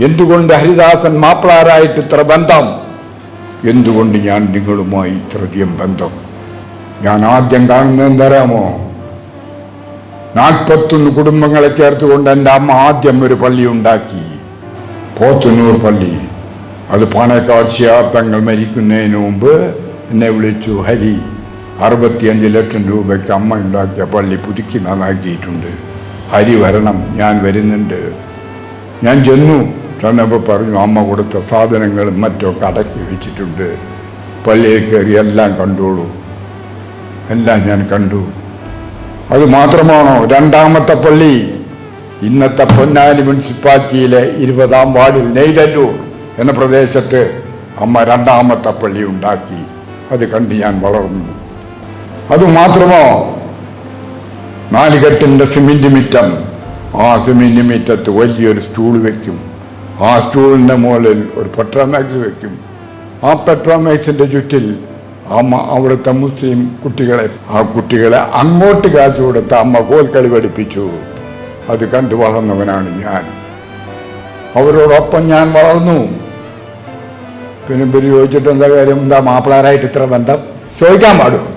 എന്തുകൊണ്ട് ഹരിദാസൻ മാപ്പിളാരായിട്ട് ഇത്ര ബന്ധം? എന്തുകൊണ്ട് ഞാൻ നിങ്ങളുമായി ഇത്രയധികം ബന്ധം? ഞാൻ ആദ്യം കാണുന്നത് എന്തറിയാമോ നാൽപ്പത്തൊന്ന് കുടുംബങ്ങളെ ചേർത്തുകൊണ്ട് എന്റെ അമ്മ ആദ്യം ഒരു പള്ളി ഉണ്ടാക്കി. പോത്തുന്നൂർ പള്ളി. അത് പാണക്കാട് ശിയാബ്ദങ്ങൾ മരിക്കുന്നതിന് മുമ്പ് എന്നെ വിളിച്ചു ഹരി അറുപത്തിയഞ്ച് ലക്ഷം രൂപയ്ക്ക് അമ്മ ഉണ്ടാക്കിയ പള്ളി പുതുക്കി നന്നാക്കിയിട്ടുണ്ട്. ഹരി വരണം ഞാൻ വരുന്നുണ്ട്. ഞാൻ ചെന്നു. ചെന്നപ്പോൾ പറഞ്ഞു അമ്മ കൊടുത്ത സാധനങ്ങളും മറ്റൊക്കെ അടക്കി വെച്ചിട്ടുണ്ട്. പള്ളിയിൽ കയറി എല്ലാം കണ്ടോളൂ. എല്ലാം ഞാൻ കണ്ടു. അത് മാത്രമാണോ രണ്ടാമത്തെ പള്ളി? ഇന്നത്തെ പൊന്നാനി മുനിസിപ്പാലിറ്റിയിലെ ഇരുപതാം വാർഡിൽ നെയ്തല്ലൂർ എന്ന പ്രദേശത്ത് അമ്മ രണ്ടാമത്തെ പള്ളി ഉണ്ടാക്കി. അത് കണ്ട് ഞാൻ വളർന്നു. അതുമാത്രമോ നാലുകെട്ടിന്റെ സിമെന്റ് മിറ്റം. ആ സിമെന്റ് മിറ്റത്ത് വലിയൊരു സ്റ്റൂൾ വെക്കും. ആ സ്റ്റൂളിന്റെ മുകളിൽ ഒരു പെട്രോമാക്സ് വെക്കും. ആ പെട്രോമാക്സിന്റെ ചുറ്റിൽ അമ്മ അവിടുത്തെ മുസ്ലിം കുട്ടികളെ ആ കുട്ടികളെ അങ്ങോട്ട് കാശ് കൊടുത്ത അമ്മ കോൽക്കളി പഠിപ്പിച്ചു. അത് കണ്ടു വളർന്നവനാണ് ഞാൻ. അവരോടൊപ്പം ഞാൻ വളർന്നു. പിന്നെ ഇവർ ചോദിച്ചിട്ട് എന്താ കാര്യം? എന്താ മാപ്പിളാരായിട്ട് ഇത്ര ബന്ധം? ചോദിക്കാൻ പാടും.